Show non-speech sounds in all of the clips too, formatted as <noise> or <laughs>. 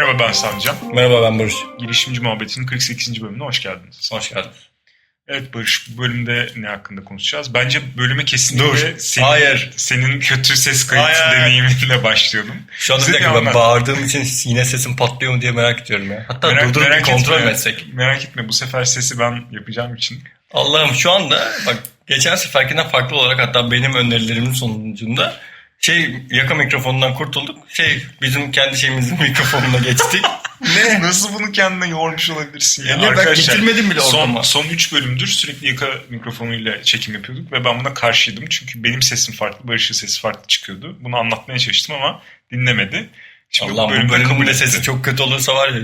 Merhaba ben Sancan. Merhaba ben Barış. Girişimci Muhabbeti'nin 48. bölümüne hoş geldiniz. Hoş geldin. Evet Barış bu bölümde ne hakkında konuşacağız? Bence bölüme kesinlikle Dur, senin, hayır. senin kötü ses kayıt Hayır. deneyiminle başlayalım. Şu anda bir Bize dakika bir ben anlat. bağırdığım için yine sesim patlıyor mu diye merak ediyorum ya. Hatta Merak- durdurup bir merak kontrol etme. etsek? Merak etme bu sefer sesi ben yapacağım için. Allah'ım şu anda bak geçen seferkinden farklı olarak hatta benim önerilerimin sonucunda şey yaka mikrofonundan kurtulduk. Şey bizim kendi şeyimizin <laughs> mikrofonuna geçtik. Ne? Nasıl bunu kendine yormuş olabilirsin ya? Ya ne, ben getirmedim bile son, ortama. son 3 bölümdür sürekli yaka mikrofonuyla çekim yapıyorduk ve ben buna karşıydım. Çünkü benim sesim farklı, Barış'ın sesi farklı çıkıyordu. Bunu anlatmaya çalıştım ama dinlemedi. Şimdi Allah'ım bu bölümde etti. sesi çok kötü olursa var ya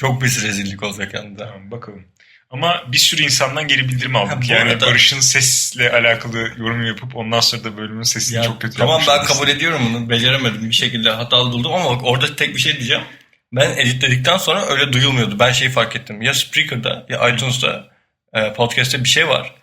çok bir rezillik olacak yanında. Tamam bakalım. Ama bir sürü insandan geri bildirim aldık. Ha, yani arada- Barış'ın sesle alakalı yorum yapıp ondan sonra da bölümün sesini Ya, çok kötü tamam ben olması. kabul ediyorum bunu. Beceremedim bir şekilde hatalı buldum ama bak orada tek bir şey diyeceğim. Ben editledikten sonra öyle duyulmuyordu. Ben şeyi fark ettim. Ya Spreaker'da ya iTunes'da e, podcast'te bir şey var.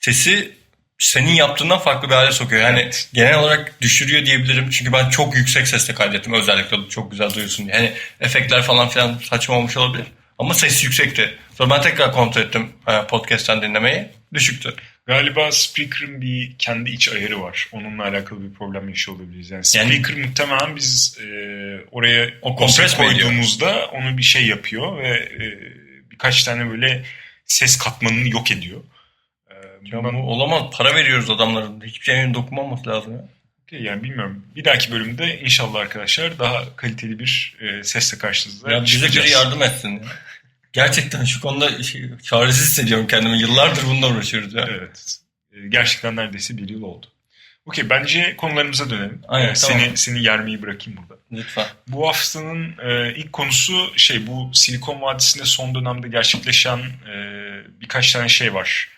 Sesi senin yaptığından farklı bir hale sokuyor. Yani Evet. genel olarak düşürüyor diyebilirim. Çünkü ben çok yüksek sesle kaydettim. Özellikle çok güzel duyulsun diye. Yani efektler falan filan saçma olmuş olabilir. Ama ses yüksekti. Sonra ben tekrar kontrol ettim e, podcast'ten dinlemeyi. Düşüktü. Galiba Spreaker'ın bir kendi iç ayarı var. Onunla alakalı bir problem yaşıyor olabiliriz. Yani Yani- Spreaker muhtemelen biz e, oraya O kompres koyduğumuzda onu bir şey yapıyor ve e, birkaç tane böyle ses katmanını yok ediyor. E, Ya bundan- bu olamaz. Para veriyoruz adamların. Hiçbir şeyin dokunmaması lazım ya. Yani bilmiyorum. Bir dahaki bölümde inşallah arkadaşlar daha kaliteli bir e, sesle karşınızda Ya bize çıkacağız. biri yardım etsin ya. Gerçekten şu konuda şey, çaresiz hissediyorum kendimi. Yıllardır bununla uğraşıyoruz ya. Evet. E, Gerçekten neredeyse bir yıl oldu. Okey bence konularımıza dönelim. Aynen, E, tamam. Seni, seni yermeyi bırakayım burada. Lütfen. Bu haftanın e, ilk konusu şey bu Silikon Vadisi'nde son dönemde gerçekleşen e, birkaç tane şey var.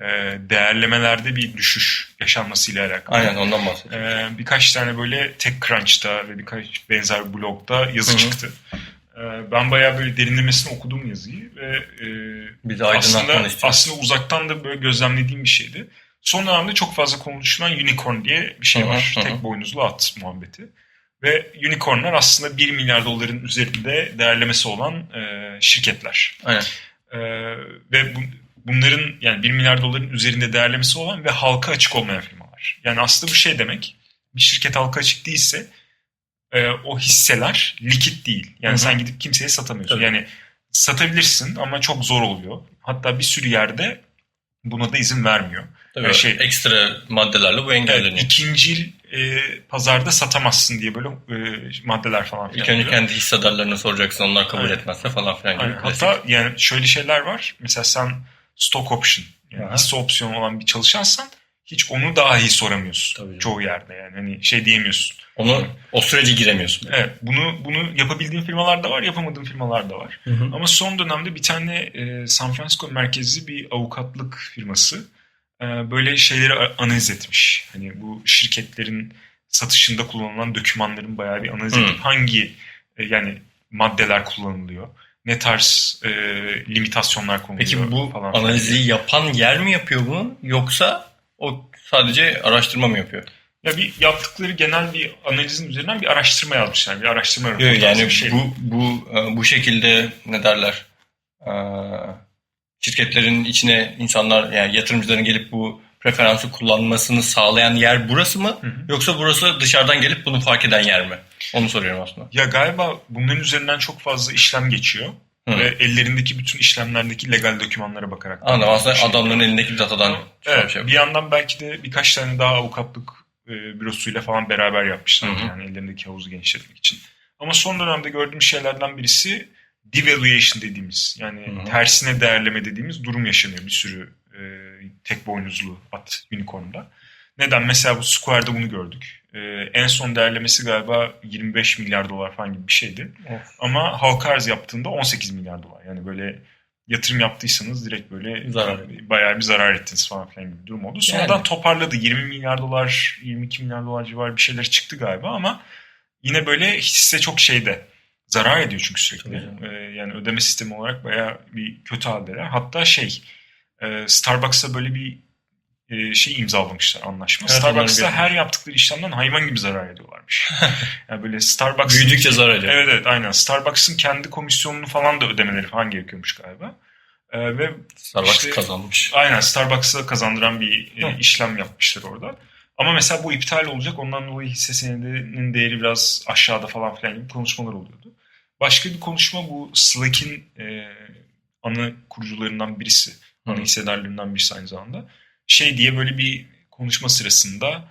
E, değerlemelerde bir düşüş yaşanmasıyla alakalı. Aynen ondan bahsediyorum. E, birkaç tane böyle TechCrunch'ta ve birkaç benzer blogda yazı Hı hı. çıktı. E, ben bayağı böyle derinlemesine okudum yazıyı ve e, Bizi aydınlatmanı aslında, aslında uzaktan da böyle gözlemlediğim bir şeydi. Son dönemde çok fazla konuşulan unicorn diye bir şey var. hı hı. Tek boynuzlu at muhabbeti. Ve unicornlar aslında 1 milyar doların üzerinde değerlemesi olan e, şirketler. Aynen. E, ve bu, bunların yani 1 milyar doların üzerinde değerlemesi olan ve halka açık olmayan firmalar. Yani aslında bu şey demek. Bir şirket halka açık değilse e, o hisseler likit değil. Yani Hı hı. sen gidip kimseye satamıyorsun. Tabii. Yani satabilirsin ama çok zor oluyor. Hatta bir sürü yerde buna da izin vermiyor. Tabii Yani şey- ekstra maddelerle bu Yani engelleniyor. ikincil e, pazarda satamazsın diye böyle e, maddeler falan filan. İlk önce oluyor. kendi hissedarlarına soracaksın. Onlar kabul Aynen. etmezse falan filan gibi. Aynen. Hatta yani şöyle şeyler var. Mesela sen stock option yani Aha. hisse opsiyonu olan bir çalışansan hiç onu dahi soramıyorsun. Tabii. Çoğu yerde yani hani şey diyemiyorsun. Onu o sürece giremiyorsun. Evet bunu bunu yapabildiğin firmalar da var, yapamadığın firmalar da var. Hı hı. Ama son dönemde bir tane e, San Francisco merkezli bir avukatlık firması e, böyle şeyleri analiz etmiş. Hani bu şirketlerin satışında kullanılan dokümanların bayağı bir analiz Hı. edip hangi e, yani maddeler kullanılıyor, ne tarz e, limitasyonlar konuluyor Peki bu falan. analizi yapan yer mi yapıyor bunu yoksa o sadece araştırma mı yapıyor? Ya bir yaptıkları genel bir analizin üzerinden bir araştırma yazmışlar. Bir araştırma raporu Yok, yani bir şey. bu bu e, bu şekilde ne derler? e, Şirketlerin içine insanlar yani yatırımcıların gelip bu preferansı kullanmasını sağlayan yer burası mı? Hı hı. Yoksa burası dışarıdan gelip bunu fark eden yer mi? Onu soruyorum aslında. Ya galiba bunların üzerinden çok fazla işlem geçiyor. Hı. Ve ellerindeki bütün işlemlerdeki legal dokümanlara bakarak. Anladım. Aslında Şey. adamların elindeki datadan Evet, şey. bir yandan belki de birkaç tane daha avukatlık e, bürosuyla falan beraber yapmışlar. Hı hı. Yani ellerindeki havuzu genişletmek için. Ama son dönemde gördüğüm şeylerden birisi devaluation dediğimiz yani Hı hı. tersine değerleme dediğimiz durum yaşanıyor bir sürü e, tek boynuzlu at unicorn'da. Neden? Mesela bu Square'da bunu gördük. E, en son değerlemesi galiba 25 milyar dolar falan gibi bir şeydi. Of. Ama halka arz yaptığında 18 milyar dolar. Yani böyle yatırım yaptıysanız direkt böyle Zarar. bayağı bir zarar ettiniz falan filan gibi bir durum oldu. Sonradan Yani. toparladı. 20 milyar dolar, 22 milyar dolar civarı bir şeyler çıktı galiba ama yine böyle hisse çok şeyde zarar ediyor çünkü sürekli. Ee, yani ödeme sistemi olarak bayağı bir kötü haldeler. Hatta şey e, Starbucks'a böyle bir e, şey imzalamışlar anlaşma. Evet, Starbucks'ta her yaptıkları işlemden hayvan gibi zarar ediyorlarmış. <laughs> yani böyle Starbucks Büyüdükçe zarar ediyor. Evet evet aynen. Starbucks'ın kendi komisyonunu falan da ödemeleri falan gerekiyormuş galiba. Ee, ve Starbucks İşte- kazanmış. aynen Starbucks'a kazandıran bir e, işlem yapmışlar orada. Ama mesela bu iptal olacak. Ondan dolayı hisse senedinin değeri biraz aşağıda falan filan gibi konuşmalar oluyordu. Başka bir konuşma bu Slack'in e, ana kurucularından birisi. Ana hissedarlarından birisi aynı zamanda. Şey diye böyle bir konuşma sırasında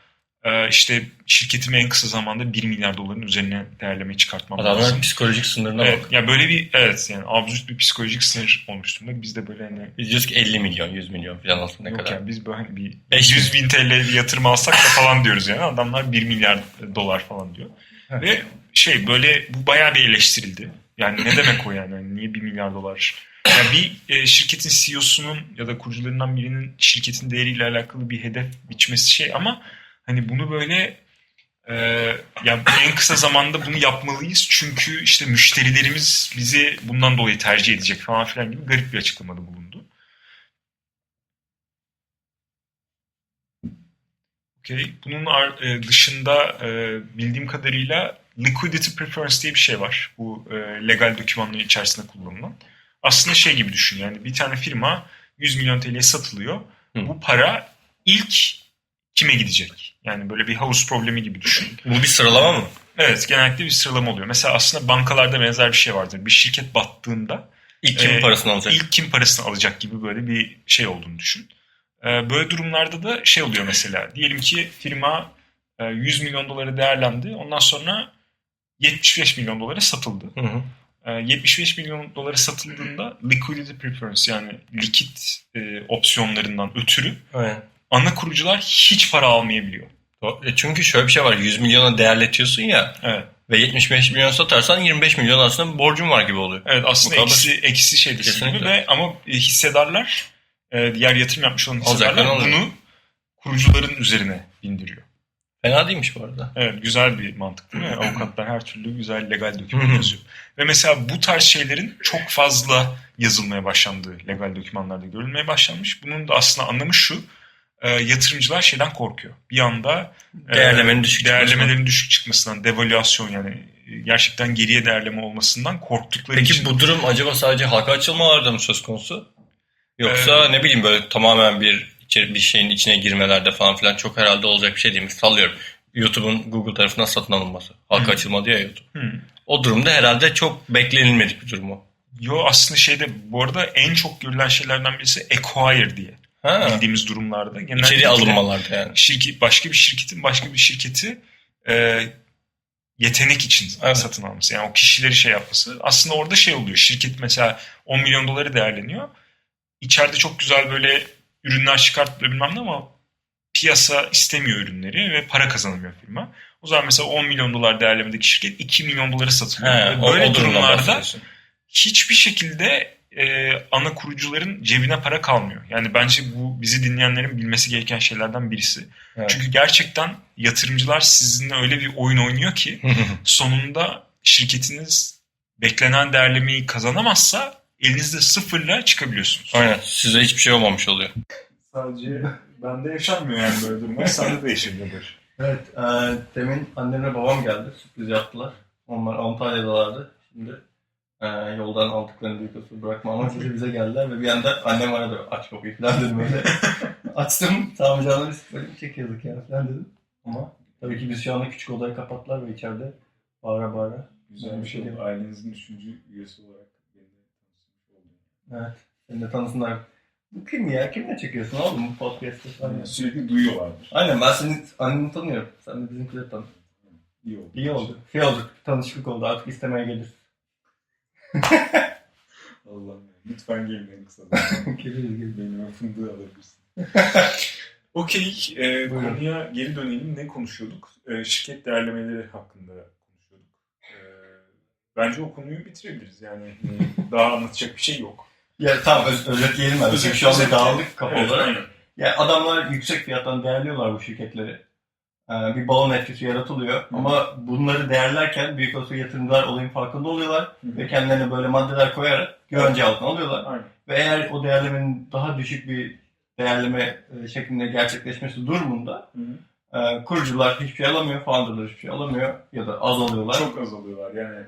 e, işte şirketimi en kısa zamanda 1 milyar doların üzerine değerleme çıkartmam lazım. Adamların psikolojik sınırına Evet, bak. ya böyle bir evet yani absürt bir psikolojik sınır olmuş durumda. Biz de böyle hani Biz diyoruz ki 50 milyon, 100 milyon falan ne yok kadar. yani biz böyle hani bir Beş 100 bin TL bir yatırım alsak da falan diyoruz yani. Adamlar 1 milyar dolar falan diyor. Evet. Ve şey böyle bu bayağı bir eleştirildi. Yani ne demek o yani? Hani niye 1 milyar dolar? Yani bir e, şirketin CEO'sunun ya da kurucularından birinin şirketin değeriyle alakalı bir hedef biçmesi şey ama hani bunu böyle e, yani en kısa zamanda bunu yapmalıyız çünkü işte müşterilerimiz bizi bundan dolayı tercih edecek falan filan gibi garip bir açıklamada bulundu. Okey. Bunun e, dışında e, bildiğim kadarıyla liquidity preference diye bir şey var. Bu e, legal dokümanların içerisinde kullanılan. Aslında şey gibi düşün yani bir tane firma 100 milyon TL'ye satılıyor. Hı. Bu para ilk kime gidecek? Yani böyle bir havuz problemi gibi düşün. Bu bir sıralama mı? Evet genellikle bir sıralama oluyor. Mesela aslında bankalarda benzer bir şey vardır. Bir şirket battığında İlk kimin Ee, parasını alacak? ilk kim parasını alacak gibi böyle bir şey olduğunu düşün. Ee, Böyle durumlarda da şey oluyor mesela. Diyelim ki firma e, 100 milyon doları değerlendi. Ondan sonra 75 milyon dolara satıldı. Hı hı. Ee, 75 milyon dolara satıldığında liquidity preference yani likit e, opsiyonlarından ötürü Aynen. ana kurucular hiç para almayabiliyor. E Çünkü şöyle bir şey var. 100 milyona değerletiyorsun ya Evet. ve 75 milyon satarsan 25 milyon aslında borcun var gibi oluyor. Evet aslında Bu kadar. eksi, eksi şey gibi ve ama e, hissedarlar e, diğer yatırım yapmış olan hissedarlar bunu kurucuların üzerine bindiriyor. Fena değilmiş bu arada. Evet güzel bir mantık değil mi? <clears throat> Avukatlar her türlü güzel legal doküman yazıyor. Ve mesela bu tarz şeylerin çok fazla yazılmaya başlandığı legal dokümanlarda görülmeye başlanmış. Bunun da aslında anlamı şu. e, yatırımcılar şeyden korkuyor. Bir anda e, Değerlemenin düşük çıkmasından. değerlemelerin düşük çıkmasından, devalüasyon yani e, gerçekten geriye değerleme olmasından korktukları Peki için. bu durum acaba sadece halka açılmalarda mı söz konusu? Yoksa ne bileyim böyle tamamen bir bir şeyin içine girmelerde falan filan çok herhalde olacak bir şey değil mi? Sallıyorum. YouTube'un Google tarafından satın alınması. Halka Hı. açılmadı ya YouTube. Hı. O durumda herhalde çok beklenilmedik bir durum o. Yo aslında şeyde bu arada en çok görülen şeylerden birisi acquire diye Ha. bildiğimiz durumlarda. Genellikle İçeri alınmalarda yani. şirket başka bir şirketin başka bir şirketi e, yetenek için Evet. satın alması. Yani o kişileri şey yapması. Aslında orada şey oluyor. Şirket mesela 10 milyon doları değerleniyor. İçeride çok güzel böyle ürünler çıkartılıyor bilmem ne ama piyasa istemiyor ürünleri ve para kazanamıyor firma. O zaman mesela 10 milyon dolar değerlemedeki şirket 2 milyon dolara satılıyor. He, o, böyle o durumlarda hiçbir şekilde e, ana kurucuların cebine para kalmıyor. Yani bence bu bizi dinleyenlerin bilmesi gereken şeylerden birisi. Evet. Çünkü gerçekten yatırımcılar sizinle öyle bir oyun oynuyor ki <laughs> sonunda şirketiniz beklenen değerlemeyi kazanamazsa elinizde sıfırla çıkabiliyorsunuz. Aynen. Size hiçbir şey olmamış oluyor. Sadece bende yaşanmıyor yani böyle durumlar. Sende de yaşanıyordur. Evet. E, demin annemle babam geldi. Sürpriz yaptılar. Onlar Antalya'dalardı. Şimdi e, yoldan aldıklarını büyük olsun bırakma amacıyla bize geldiler ve bir anda annem aradı. Aç kapıyı falan dedim öyle. <laughs> Açtım. Tamam canım biz böyle çekiyorduk ya falan dedim. Ama tabii ki biz şu anda küçük odayı kapattılar ve içeride bağıra bağıra. Güzel bir şey değil. Ailenizin üçüncü üyesi olarak. Evet. Seni de tanısınlar. Bu kim ya? Kimle çekiyorsun oğlum bu podcast'ı falan ya? Sürekli duyuyorlardır. Aynen ben seni anneni tanıyorum. Sen de bizimkileri tanı. İyi oldu. İyi oldu. Şey oldu. Tanışıklık oldu. Artık istemeye gelir. <laughs> Allah'ım ya. Lütfen gelin en kısa zamanda. <laughs> Geliriz geliriz. Benim fındığı alabilirsin. <laughs> Okey. e, Buyurun. konuya geri dönelim. Ne konuşuyorduk? E, şirket değerlemeleri hakkında konuşuyorduk. E, bence o konuyu bitirebiliriz. Yani e, daha anlatacak bir şey yok. Ya tamam öz özetleyelim. Özet- Çünkü şu anda özetle- dağıldık kafa Evet, olarak. aynen. Ya adamlar yüksek fiyattan değerliyorlar bu şirketleri. Ee, bir balon etkisi yaratılıyor. Hı. Ama bunları değerlerken büyük olsa yatırımcılar olayın farkında oluyorlar. Hı hı. Ve kendilerine böyle maddeler koyarak güvence altına alıyorlar. Aynen. Ve eğer o değerlemenin daha düşük bir değerleme e, şeklinde gerçekleşmesi durumunda e, kurucular hiçbir şey alamıyor, founderlar hiçbir şey alamıyor ya da az alıyorlar. Çok az alıyorlar yani.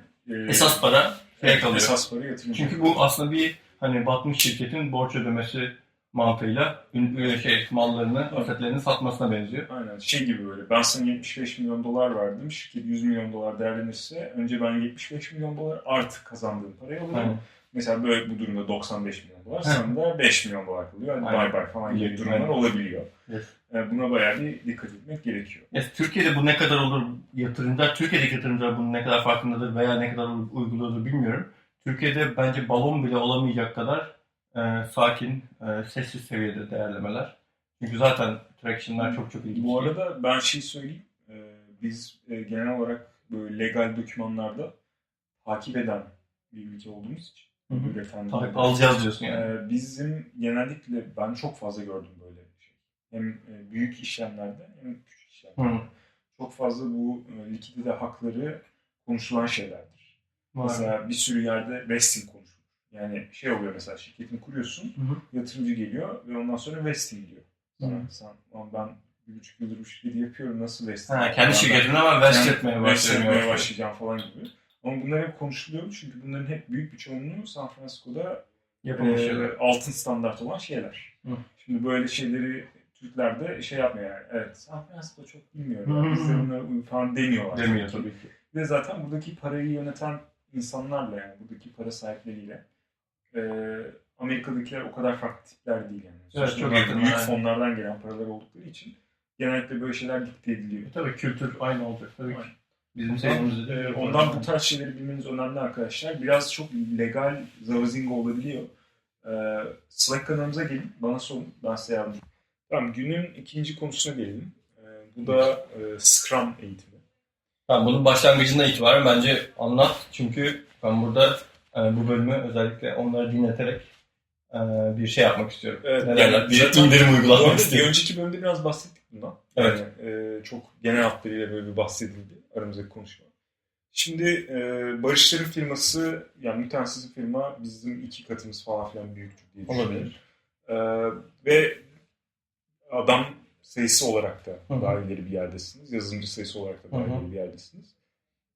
e, Esas para şeye evet, kalıyor. Esas para yatırımcı. Çünkü bu aslında bir hani batmış şirketin borç ödemesi mantığıyla ün- şey mallarını, Evet. asetlerini satmasına benziyor. Aynen şey gibi böyle ben sana 75 milyon dolar verdim şirket 100 milyon dolar değerlenirse önce ben 75 milyon dolar artı kazandığım parayı alıyorum. Aynen. Mesela böyle bu durumda 95 milyon dolar sana da 5 milyon dolar kalıyor. Aynen. bay bay falan gibi Evet, durumlar aynen. olabiliyor. Evet. E, Buna bayağı bir dikkat etmek gerekiyor. Ya, Türkiye'de bu ne kadar olur yatırımcılar, Türkiye'deki yatırımcılar bunun ne kadar farkındadır veya ne kadar uyguluyordur bilmiyorum. Türkiye'de bence balon bile olamayacak kadar e, sakin, e, sessiz seviyede değerlemeler. Çünkü zaten traction'lar çok çok ilginç. Bu arada ben şey söyleyeyim. e, Biz e, genel olarak böyle legal dokümanlarda takip eden bir ülke olduğumuz için. Üreten Tabii, bir- alacağız diyorsun yani. Ee, bizim genellikle ben çok fazla gördüm böyle şey. Hem e, büyük işlemlerde hem küçük işlemlerde. Hı. Çok fazla bu e, likidite hakları konuşulan şeylerdir. Var. Mesela bir sürü yerde vesting konuşulur. Yani şey oluyor mesela şirketini kuruyorsun, Hı hı. yatırımcı geliyor ve ondan sonra vesting diyor. Sana, sen, "Lan ben bir buçuk yıldır bu şirketi yapıyorum nasıl vesting? Ha, kendi Ben- şirketine ama vest etmeye başlıyor. başlayacağım falan gibi. Ama bunlar hep konuşuluyor çünkü bunların hep büyük bir çoğunluğu San Francisco'da Yapılmış e, şeyler. altın standart olan şeyler. Hı. Şimdi böyle şeyleri Türkler de şey yapmıyor yani. Evet San Francisco çok bilmiyor. Hı hı Ya, biz de bunlara falan demiyorlar. Demiyor tabii ki. Ve zaten buradaki parayı yöneten insanlarla yani buradaki para sahipleriyle e, Amerika'dakiler o kadar farklı tipler değil yani. Evet, Sonuçta çok yakın, Büyük fonlardan gelen paralar oldukları için genellikle böyle şeyler dikte ediliyor. E, Tabii kültür aynı olacak tabii ki. Aynen. Bizim Ee, de. ondan bu tarz şeyleri bilmeniz önemli arkadaşlar. Biraz çok legal zavazingo olabiliyor. Ee, Slack kanalımıza gelin. Bana sorun. Ben size yardımcı. Tamam. Günün ikinci konusuna gelelim. Ee, bu da e, Scrum eğitimi. Ben bunun başlangıcından itibaren bence anlat. Çünkü ben burada e, bu bölümü özellikle onları dinleterek e, bir şey yapmak istiyorum. Evet, ne derler? yani Bir zaten- indirim uygulatmak istiyorum. önceki bölümde biraz bahsettik bundan. Evet. Yani, e, çok genel hatlarıyla böyle bir bahsedildi aramızdaki konuşma. Şimdi e, Barışların firması, yani mütehassıs firma bizim iki katımız falan filan büyüktür diye düşünüyorum. Olabilir. Ee, ve adam sayısı olarak da Hı hı. daha ileri bir yerdesiniz. Yazılımcı sayısı olarak da daha ileri bir yerdesiniz.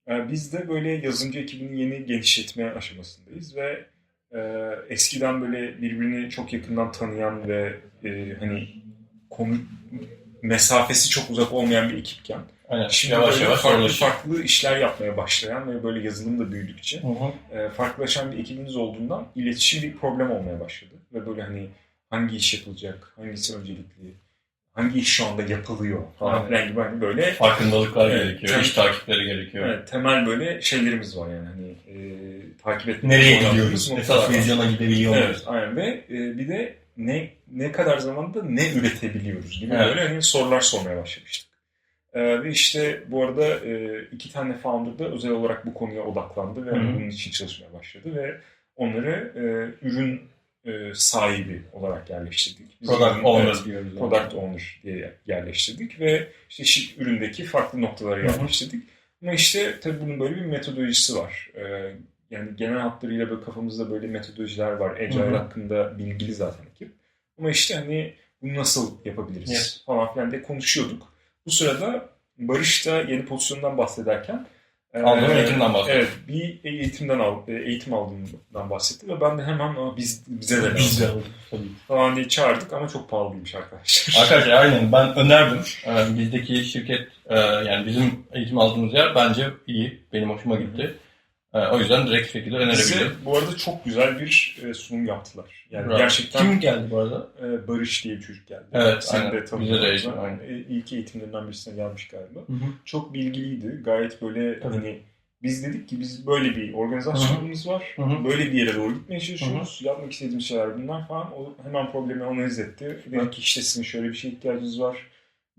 Ee, biz de böyle yazılımcı ekibini yeni genişletme aşamasındayız ve e, eskiden böyle birbirini çok yakından tanıyan ve e, hani konu mesafesi çok uzak olmayan bir ekipken Aynen. şimdi yavaş böyle yavaş farklı zorlaşıyor. farklı işler yapmaya başlayan ve böyle yazılım da büyüdükçe Hı hı. e, farklılaşan bir ekibiniz olduğundan iletişim bir problem olmaya başladı. Ve böyle hani hangi iş yapılacak, hangisi öncelikli, hangi iş şu anda yapılıyor falan filan gibi hani böyle Farkındalıklar Evet, gerekiyor, tabii. iş takipleri gerekiyor. evet, temel böyle şeylerimiz var yani hani e, takip etmek Nereye gidiyoruz? Esas vizyona gidebiliyor Evet, muyuz? aynen ve e, bir de ne ne kadar zamanda ne üretebiliyoruz gibi Evet. böyle hani sorular sormaya başlamıştık. E, ve işte bu arada e, iki tane founder da özel olarak bu konuya odaklandı ve Hı hı. bunun için çalışmaya başladı ve onları e, ürün e, sahibi olarak yerleştirdik. Biz Product owner evet, diyoruz. product owner diye yerleştirdik ve işte şi- üründeki farklı noktalara yerleştirdik. Ama işte tabii bunun böyle bir metodolojisi var. Ee, yani genel hatlarıyla böyle kafamızda böyle metodolojiler var. Agile hakkında bilgili zaten ekip. Ama işte hani bunu nasıl yapabiliriz Evet. falan filan diye konuşuyorduk. Bu sırada Barış da yeni pozisyondan bahsederken e, Aldığım eğitimden bahsetti. Evet, bir eğitimden al, e, eğitim aldığımdan bahsetti ve ben de hemen "Aa, biz bize de Biz de lazım." falan diye çağırdık ama çok pahalıymış arkadaşlar. Arkadaşlar <laughs> aynen ben önerdim. Ee, bizdeki şirket e, yani bizim eğitim aldığımız yer bence iyi. Benim hoşuma gitti. Ee, o yüzden direkt şekilde Bize önerebilirim. bu arada çok güzel bir e, sunum yaptılar. Yani Bravo. gerçekten Kim geldi bu arada? e, Barış diye bir çocuk geldi. Evet, Sen aynen. de Bize eğitim, aynen. E, İlk eğitimlerinden birisine gelmiş galiba. Hı hı. Çok bilgiliydi. Gayet böyle Tabii. hani biz dedik ki biz böyle bir organizasyonumuz var. Hı hı. Böyle bir yere doğru gitmeye çalışıyoruz. Yapmak istediğimiz şeyler bunlar falan. O hemen problemi analiz etti. Dedi ki işte sizin şöyle bir şeye ihtiyacınız var.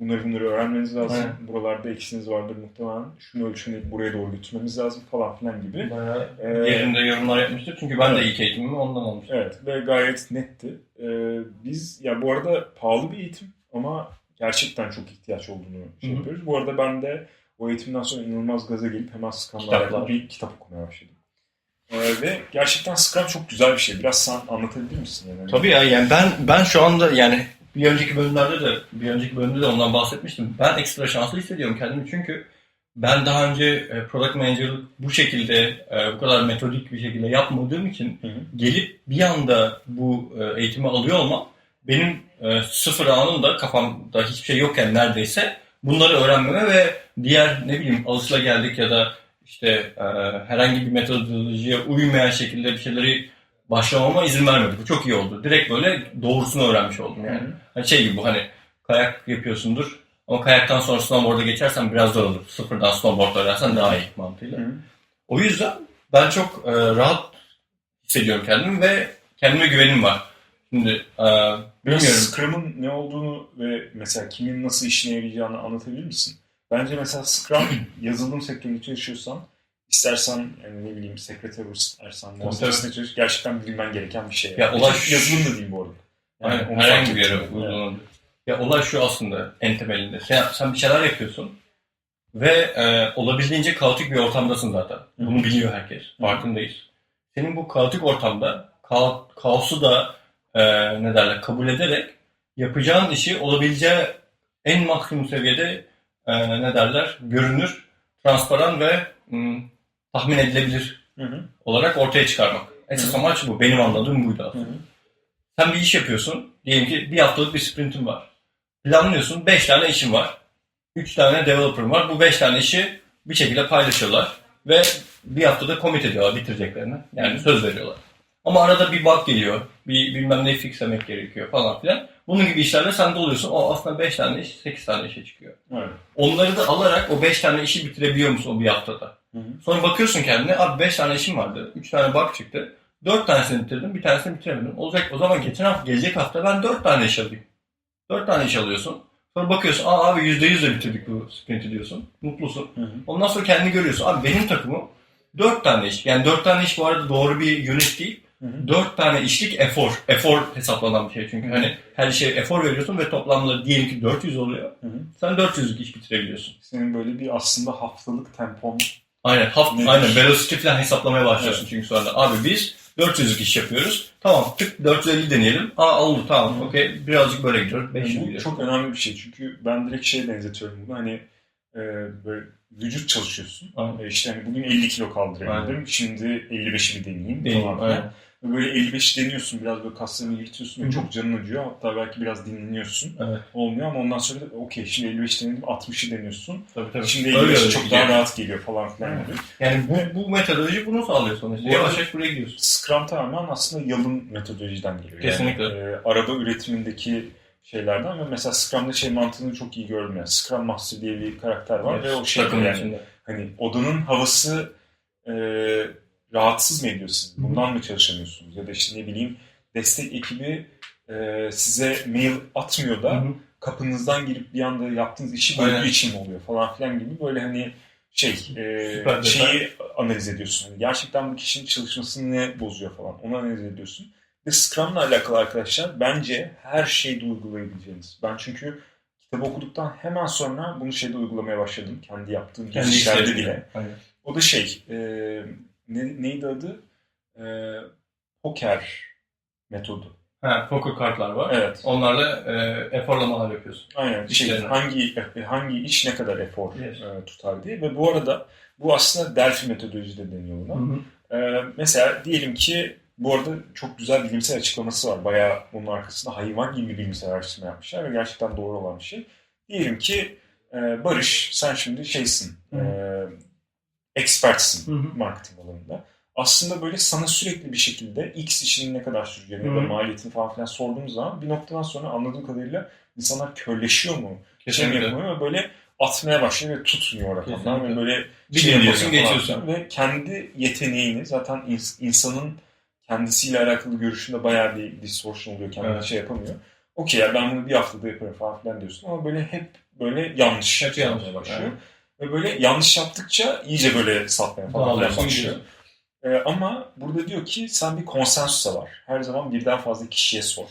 Bunları bunları öğrenmeniz lazım. Aynen. Buralarda eksiniz vardır muhtemelen. Şunu ölçünü buraya doğru götürmemiz lazım falan filan gibi. Bayağı Ee, yerinde yorumlar yapmıştır. Çünkü ben de evet. ilk eğitimimi ondan almıştım. Evet ve gayet netti. Ee, biz ya bu arada pahalı bir eğitim ama gerçekten çok ihtiyaç olduğunu şey Hı hı. yapıyoruz. Bu arada ben de o eğitimden sonra inanılmaz gaza gelip hemen Scrum'la bir kitap okumaya başladım. Ee, ve gerçekten Scrum çok güzel bir şey. Biraz sen anlatabilir misin? Yani? Tabii ya yani ben ben şu anda yani bir önceki bölümlerde de bir önceki bölümde de ondan bahsetmiştim. Ben ekstra şanslı hissediyorum kendimi çünkü ben daha önce e, product manager'lık bu şekilde e, bu kadar metodik bir şekilde yapmadığım için Hı hı. gelip bir anda bu e, eğitimi alıyor olmam benim sıfır anında kafamda hiçbir şey yokken neredeyse bunları öğrenmeme ve diğer ne bileyim alışılageldik ya da işte herhangi bir metodolojiye uymayan şekilde bir şeyleri başlamama izin vermedi. Bu çok iyi oldu. Direkt böyle doğrusunu öğrenmiş oldum yani. Hani şey gibi bu hani kayak yapıyorsundur ama kayaktan sonra snowboard'a geçersen biraz zor olur. Sıfırdan snowboard öğrensen daha iyi mantığıyla. Hı. O yüzden ben çok e, rahat hissediyorum kendimi ve kendime güvenim var. Şimdi e, bilmiyorum. Scrum'ın ne olduğunu ve mesela kimin nasıl işine yarayacağını anlatabilir misin? Bence mesela Scrum <clears throat> yazılım sektöründe çalışıyorsan istersen yani ne bileyim sekreter istersen muhasebesinde çalış gerçekten bilmen gereken bir şey. Ya olay Çünkü şu- yazılım da değil bu arada. Yani onu herhangi bir yere uygulanabilir. Ya olay şu aslında en temelinde. Sen, sen bir şeyler yapıyorsun ve e, olabildiğince kaotik bir ortamdasın zaten. Bunu biliyor herkes. Farkındayız. Senin bu kaotik ortamda ka- kaosu da e, ne derler kabul ederek yapacağın işi olabileceği en maksimum seviyede e, ne derler görünür, transparan ve m, tahmin edilebilir Hı hı. olarak ortaya çıkarmak. Esas amaç bu. Benim anladığım buydu Hı aslında. hı. Sen bir iş yapıyorsun. Diyelim ki bir haftalık bir sprintin var. Planlıyorsun. 5 tane işin var. 3 tane developer'ın var. Bu 5 tane işi bir şekilde paylaşıyorlar. Ve bir haftada commit ediyorlar bitireceklerini. Yani söz veriyorlar. Ama arada bir bug geliyor. Bir bilmem ne fixlemek gerekiyor falan filan. Bunun gibi işlerle sen de oluyorsun. O aslında 5 tane iş, 8 tane işe çıkıyor. Evet. Onları da alarak o 5 tane işi bitirebiliyor musun o bir haftada? Hı hı. Sonra bakıyorsun kendine, abi 5 tane işim vardı, 3 tane bug çıktı. 4 tanesini bitirdim, bir tanesini bitiremedim. Olacak o zaman geçen hafta, gelecek hafta ben 4 tane iş alayım. 4 tane iş alıyorsun. Sonra bakıyorsun, aa abi %100 de bitirdik bu sprinti diyorsun. Mutlusun. Hı hı. Ondan sonra kendini görüyorsun. Abi benim takımım 4 tane iş. Yani 4 tane iş bu arada doğru bir unit değil. Hı hı. 4 tane işlik efor. Efor hesaplanan bir şey çünkü. Hani her şeye efor veriyorsun ve toplamda hı ki 400 oluyor. Hı hı. Sen 400'lük iş bitirebiliyorsun. Senin böyle bir aslında haftalık tempon Aynen. Haft Nedir? aynen. Velocity falan hesaplamaya başlıyorsun çünkü sonra. Abi biz 400'lük iş yapıyoruz. Tamam tık 450 deneyelim. Aa oldu tamam okey. Birazcık böyle gidiyoruz. 500 bu gidiyoruz. çok önemli bir şey. Çünkü ben direkt şeye benzetiyorum bunu. Hani e, böyle vücut çalışıyorsun. Aynen. E, işte hani bugün 50 kilo kaldırayım dedim. Şimdi 55'i bir deneyeyim falan filan. aynen. Böyle 55 deniyorsun. Biraz böyle kaslarını yırtıyorsun ve çok canın acıyor. Hatta belki biraz dinleniyorsun. Evet. Olmuyor ama ondan sonra da okey şimdi 55 denedim 60'ı deniyorsun. Tabii tabii. Şimdi Öyle 55 öyle çok daha rahat geliyor falan filan Evet. gibi. Yani bu, bu metodoloji bunu sağlıyor sonuçta. Bu Yavaş yavaş buraya gidiyorsun. Scrum tamamen aslında yalın metodolojiden geliyor. Kesinlikle. Yani, e, araba üretimindeki şeylerden ve mesela Scrum'da şey mantığını çok iyi gördüm. Yani Scrum Master diye bir karakter var ve o şey yani içinde. hani odanın havası e, rahatsız mı ediyor sizi? Bundan mı çalışamıyorsunuz? Ya da işte ne bileyim destek ekibi e, size mail atmıyor da Hı hı. kapınızdan girip bir anda yaptığınız işi böldüğü için mi oluyor falan filan gibi böyle hani şey e, Süper şeyi analiz ediyorsun. Hani gerçekten bu kişinin çalışmasını ne bozuyor falan onu analiz ediyorsun. Ve Scrum'la alakalı arkadaşlar bence her şeyde uygulayabileceğiniz. Ben çünkü kitabı okuduktan hemen sonra bunu şeyde uygulamaya başladım. Kendi yaptığım Kendi işlerde bile. Aynen. O da şey e, ne, neydi adı? E, poker metodu. Ha, poker kartlar var. Evet. Onlarla e, eforlamalar yapıyorsun. Aynen. Şey, hangi hangi iş ne kadar efor Yes. e, tutar diye. Ve bu arada bu aslında Delphi metodoloji de deniyor buna. Hı hı. E, mesela diyelim ki bu arada çok güzel bilimsel açıklaması var. Bayağı bunun arkasında hayvan gibi bir bilimsel araştırma yapmışlar ve gerçekten doğru olan bir şey. Diyelim ki e, Barış sen şimdi şeysin, Hı. e, expertsin Hı hı. marketing alanında. Aslında böyle sana sürekli bir şekilde X işinin ne kadar süreceğini ya da maliyetini falan filan sorduğumuz zaman bir noktadan sonra anladığım kadarıyla insanlar körleşiyor mu? Şey Kesinlikle. yapmıyor ve böyle atmaya başlıyor ve tutmuyor Kesinlikle. ve böyle Bir şey falan geçiyorsun. Ve kendi yeteneğini zaten ins- insanın kendisiyle alakalı görüşünde bayağı bir distortion oluyor. Kendine Evet. şey yapamıyor. Okey ya ben bunu bir haftada yaparım falan filan diyorsun ama böyle hep böyle yanlış Hep yanlış. başlıyor. Evet. Ve böyle yanlış yaptıkça iyice böyle satmaya falan filan Dağılıyorsun, başlıyor. Ee, ama burada diyor ki sen bir konsensusa var. Her zaman birden fazla kişiye sor.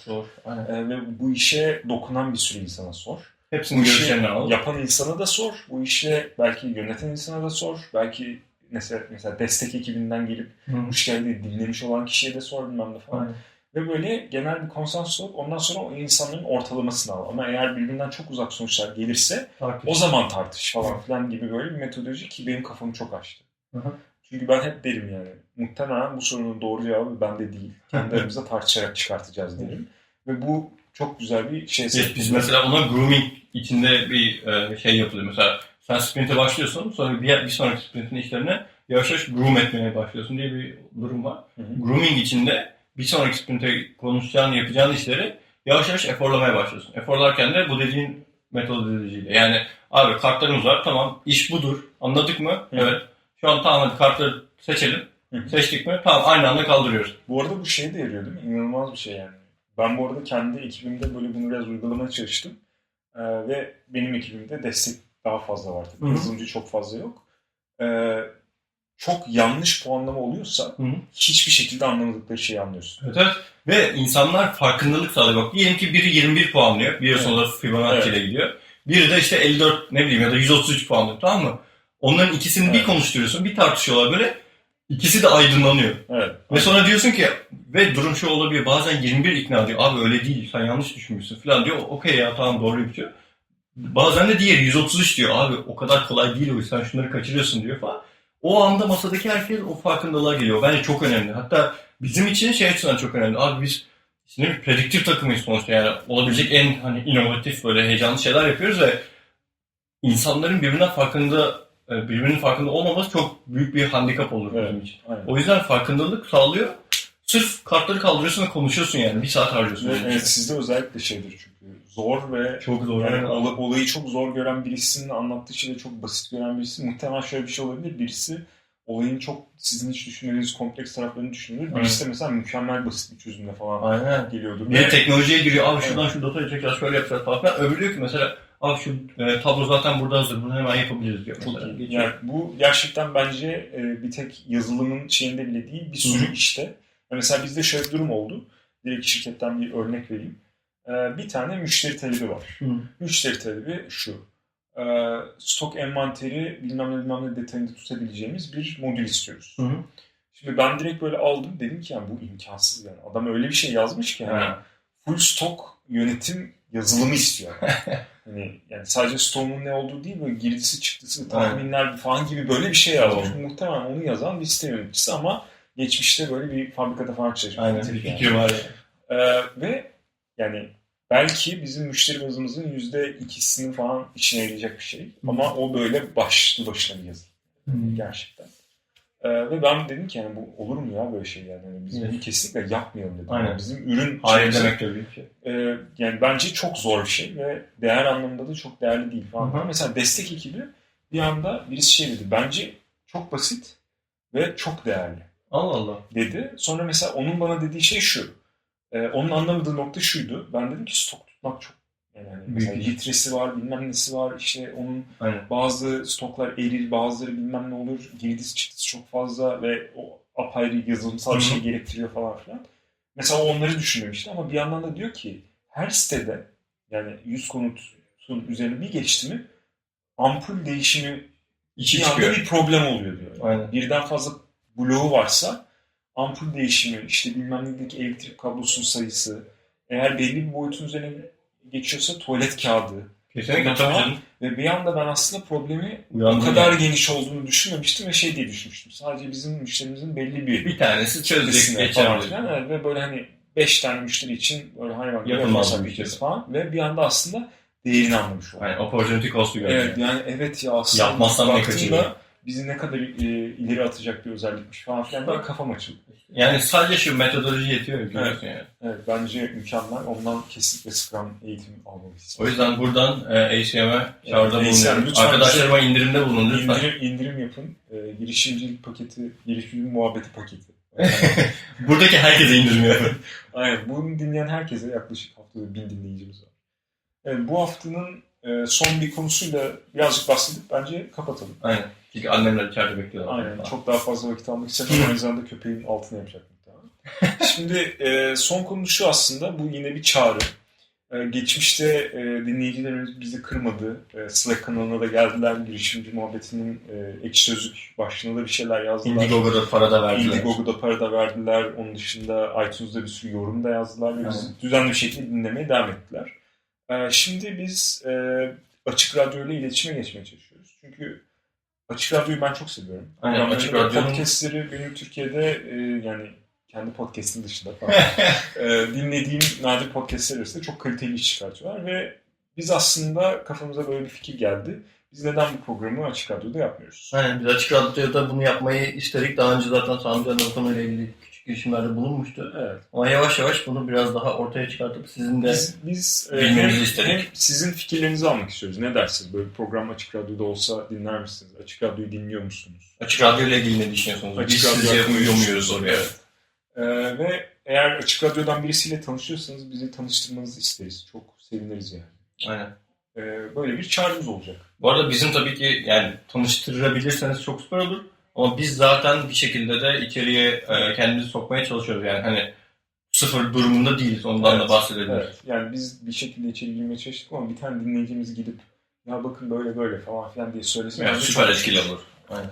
Aynen. Ee, ve bu işe dokunan bir sürü insana sor. Hepsinin Bu işi al. yapan insana da sor. Bu işe belki yöneten insana da sor. Belki mesela, mesela destek ekibinden gelip hı. hoş geldi dinlemiş olan kişiye de sor bilmem ne falan. Aynen. Ve böyle genel bir konsensus olup ondan sonra o insanların ortalamasını al. Ama eğer birbirinden çok uzak sonuçlar gelirse o zaman tartış falan filan gibi böyle bir metodoloji ki benim kafamı çok açtı. Çünkü ben hep derim yani muhtemelen bu sorunun doğru cevabı bende değil. Kendi aramızda tartışarak çıkartacağız derim. Ve bu çok güzel bir şey. Evet, biz mesela ona grooming içinde bir e, şey yapılıyor. Mesela sen sprinte başlıyorsun sonra bir, bir sonraki sprintin işlerine yavaş yavaş groom etmeye başlıyorsun diye bir durum var. Hı hı. Grooming içinde bir sonraki sprinte konuşacağın, yapacağın işleri yavaş yavaş eforlamaya başlıyorsun. Eforlarken de bu dediğin metodolojiyle. Yani abi kartlarımız var tamam iş budur anladık mı? Hı. Evet. Şu an tamam hadi kartları seçelim. Hı. Seçtik mi? Tamam aynı anda kaldırıyoruz. Bu arada bu şey de yarıyor değil mi? İnanılmaz bir şey yani. Ben bu arada kendi ekibimde böyle bunu biraz uygulamaya çalıştım. Ee, ve benim ekibimde destek daha fazla var. Tabii. Yazılımcı çok fazla yok. Ee, çok yanlış puanlama oluyorsa Hı hı. hiçbir şekilde anlamadıkları şeyi anlıyorsun. Evet, evet. Ve insanlar farkındalık sağlıyor. Bak diyelim ki biri 21 puanlıyor. Biri Evet. sonra Fibonacci ile gidiyor. Biri de işte 54 ne bileyim ya da 133 puanlıyor tamam mı? Onların ikisini bir Evet. konuşturuyorsun, bir tartışıyorlar böyle. İkisi de aydınlanıyor. Evet. Ve sonra diyorsun ki ve durum şu olabiliyor. Bazen 21 ikna ediyor. Abi öyle değil. Sen yanlış düşünmüşsün falan diyor. Okey ya tamam doğru yapıyor. Bazen de diğeri 133 diyor. Abi o kadar kolay değil o sen şunları kaçırıyorsun diyor falan. O anda masadaki herkes o farkındalığa geliyor. Bence çok önemli. Hatta bizim için şey açısından çok önemli. Abi biz ne bileyim, prediktif takımıyız sonuçta. Yani olabilecek en hani inovatif böyle heyecanlı şeyler yapıyoruz ve insanların birbirinden farkında e, birbirinin farkında olmaması çok büyük bir handikap olur Evet. bizim için. Aynen. O yüzden farkındalık sağlıyor. Sırf kartları kaldırıyorsun ve konuşuyorsun yani. Bir saat harcıyorsun. İçin. evet, sizde özellikle şeydir çünkü. Zor ve Çok zor. yani Yani, ola- olayı çok zor gören birisinin anlattığı şeyi çok basit gören birisi muhtemelen şöyle bir şey olabilir. Birisi olayın çok sizin hiç düşünmediğiniz kompleks taraflarını düşünür. Birisi de mesela mükemmel basit bir çözümle falan Aynen. geliyordur. Ve- teknolojiye giriyor. Abi şuradan şu datayı çekeceğiz, şöyle yapacağız falan. filan. Öbürü diyor ki mesela abi şu e, tablo zaten burada hazır. Bunu hemen yapabiliriz diyor. Çok Mesela. iyi. Geçiyor. Yani bu gerçekten bence e, bir tek yazılımın şeyinde bile değil, bir sürü Hı. işte. Mesela bizde şöyle bir durum oldu. Direkt şirketten bir örnek vereyim. E, bir tane müşteri talebi var. Hı. Müşteri talebi şu. E, stok envanteri bilmem ne bilmem ne detayında tutabileceğimiz bir modül istiyoruz. Hı. Şimdi ben direkt böyle aldım. Dedim ki yani bu imkansız yani. Adam öyle bir şey yazmış ki yani full stok yönetim yazılımı istiyor. <laughs> hani yani sadece stoğunun ne olduğu değil böyle girdisi çıktısı tahminler falan gibi böyle bir şey yazmış. Muhtemelen onu yazan bir site yöneticisi ama geçmişte böyle bir fabrikada falan çalışmış. Aynen bir Yani. fikir var. Yani. Ee, ve yani belki bizim müşteri bazımızın yüzde ikisinin falan işine yarayacak bir şey. Ama o böyle başlı başına bir yazı gerçekten. Ee, ve ben dedim ki yani bu olur mu ya böyle şey yani hani biz bunu kesinlikle yapmayalım dedim. Aynen. Yani bizim ürün Hayır demek de bir şey. e, yani bence çok zor bir şey ve değer anlamında da çok değerli değil falan. Hı hı. Mesela destek ekibi bir anda birisi şey dedi. Bence çok basit ve çok değerli Allah Allah. dedi. Sonra mesela onun bana dediği şey şu. E, onun anlamadığı nokta şuydu. Ben dedim ki stok tutmak çok yani hani mesela litresi var, bilmem nesi var. işte onun Aynen. bazı stoklar erir, bazıları bilmem ne olur. Girdisi çıktısı çok fazla ve o apayrı yazılımsal bir şey gerektiriyor falan filan. Mesela onları düşünmemişti ama bir yandan da diyor ki her sitede yani 100 konutun üzerine bir geçti mi ampul değişimi İçi bir anda çıkıyor. bir problem oluyor diyor. Aynen. Birden fazla bloğu varsa ampul değişimi, işte bilmem nedeki elektrik kablosunun sayısı, eğer belli bir boyutun üzerine geçiyorsa tuvalet kağıdı. Kesinlikle tabii. Ve bir anda ben aslında problemi o Uyandım kadar yani. geniş olduğunu düşünmemiştim ve şey diye düşünmüştüm. Sadece bizim müşterimizin belli bir Bir tanesi çözecek geçer. Evet, ve böyle hani 5 tane müşteri için böyle hayvan gibi Yapılmaz bir şey. falan. Ve bir anda aslında değerini anlamış oldum. Aynen opportunity cost'u görüyor. Evet yani evet ya aslında Yapmazsam ne kaçırıyor? Bizi ne kadar e, ileri atacak bir özellikmiş falan filan diye kafam açıldı. Yani sadece şu metodoloji yetiyor biliyorsun yani. Evet bence mükemmel. Ondan kesinlikle Scrum eğitimi almalıyız. O yüzden buradan e, ACM'e çağrıda Evet, bulunuyorum. Arkadaşlarıma indirimde bulunun lütfen. İndirim, indirim yapın. E, girişimcilik paketi, girişimcilik muhabbeti paketi. <laughs> Buradaki herkese indirim yapın. Aynen. Bunu dinleyen herkese yaklaşık haftada bin dinleyicimiz var. Evet, bu haftanın e, son bir konusuyla birazcık bahsedip bence kapatalım. Aynen. Çünkü annemler içeride bekliyorlar. Aynen. Çok daha fazla vakit almak istemiyorum. O yüzden de köpeğin altına yapacak muhtemelen. <laughs> Şimdi e, son konu şu aslında. Bu yine bir çağrı. Ee, geçmişte e, dinleyicilerimiz bizi kırmadı. E, Slack kanalına da geldiler. Girişimci muhabbetinin e, ekşi sözlük başlığında da bir şeyler yazdılar. Indiegogo'da para da verdiler. Indiegogo'da para da verdiler. Onun dışında iTunes'da bir sürü yorum da yazdılar. Ve bizi düzenli bir şekilde dinlemeye devam ettiler. Ee, şimdi biz e, Açık Radyo ile iletişime geçmeye çalışıyoruz. Çünkü Açık Radyo'yu ben çok seviyorum. Aynen, Programlarını Açık Radyo'nun- Podcastleri benim Türkiye'de e, yani kendi podcast'in dışında falan <laughs> e, dinlediğim nadir podcastler arasında çok kaliteli iş çıkartıyorlar ve biz aslında kafamıza böyle bir fikir geldi. Biz neden bu programı Açık Radyo'da yapmıyoruz? Aynen biz Açık Radyo'da bunu yapmayı istedik. Daha önce zaten Sami Can da bu konuyla ilgili girişimlerde bulunmuştu. Evet. Ama yavaş yavaş bunu biraz daha ortaya çıkartıp sizin de Biz, biz e, Bilmemizi hem, istedik. hem sizin fikirlerinizi almak istiyoruz. Ne dersiniz? Böyle bir program Açık Radyo'da olsa dinler misiniz? Açık Radyo'yu dinliyor musunuz? Açık Radyo ile ilgili ne düşünüyorsunuz? Açık biz sizce uyuyor muyuz oraya? Evet. Ee, ve eğer Açık Radyo'dan birisiyle tanışıyorsanız bizi tanıştırmanızı isteriz. Çok seviniriz yani. Aynen. Ee, böyle bir çağrımız olacak. Bu arada bizim tabii ki yani tanıştırabilirseniz çok süper olur. Ama biz zaten bir şekilde de içeriye e, kendimizi sokmaya çalışıyoruz. Yani hani sıfır durumunda değiliz. Ondan da Evet, bahsedelim. Evet. Yani biz bir şekilde içeri girmeye çalıştık ama bir tane dinleyicimiz gidip ya bakın böyle böyle falan filan diye söylesin. Yani süper etkili olur. Aynen.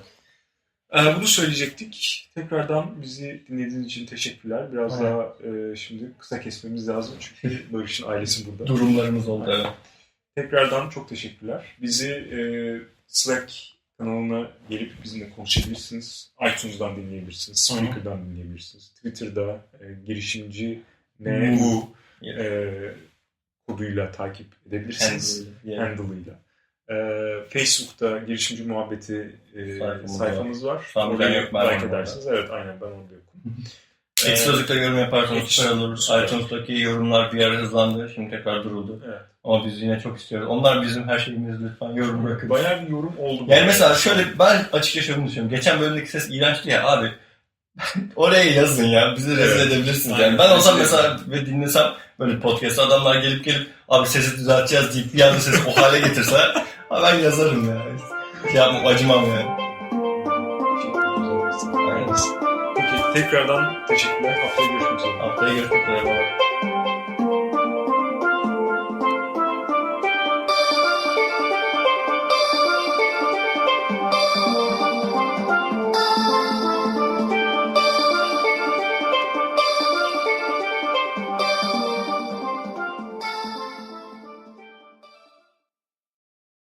Ee, bunu söyleyecektik. Tekrardan bizi dinlediğiniz için teşekkürler. Biraz Aynen. daha e, şimdi kısa kesmemiz lazım çünkü <laughs> Barış'ın ailesi burada. Durumlarımız oldu. Evet. Tekrardan çok teşekkürler. Bizi e, Slack kanalına gelip bizimle konuşabilirsiniz. iTunes'dan dinleyebilirsiniz. Spreaker'dan dinleyebilirsiniz. Twitter'da e, girişimci. NU Evet. e, koduyla takip edebilirsiniz. Handle'ıyla. E, Facebook'ta girişimci muhabbeti e, Sayfamız sayfamız var. Orayı ben yok, ben like edersiniz. Evet aynen ben orada yokum. Ek Ee, sözlükte yorum yaparsanız süper olur. süper. iTunes'taki yorumlar bir ara hızlandı. Şimdi tekrar duruldu. Evet. Ama biz yine çok istiyoruz. Onlar bizim her şeyimiz. Lütfen yorum bırakın. Bayağı bir yorum oldu. Yani mesela şöyle ben açıkça şunu düşünüyorum. Geçen bölümdeki ses iğrençti ya abi. <laughs> Oraya yazın ya. Bizi rezil Evet. edebilirsiniz Aynen. yani. Ben olsam mesela ve dinlesem böyle podcast adamlar gelip gelip abi sesi düzelteceğiz deyip bir anda sesi o hale getirse <laughs> ben yazarım ya. Şey yapmam acımam yani. Aynen. Peki tekrardan teşekkürler. Haftaya görüşmek üzere. Haftaya görüşmek üzere.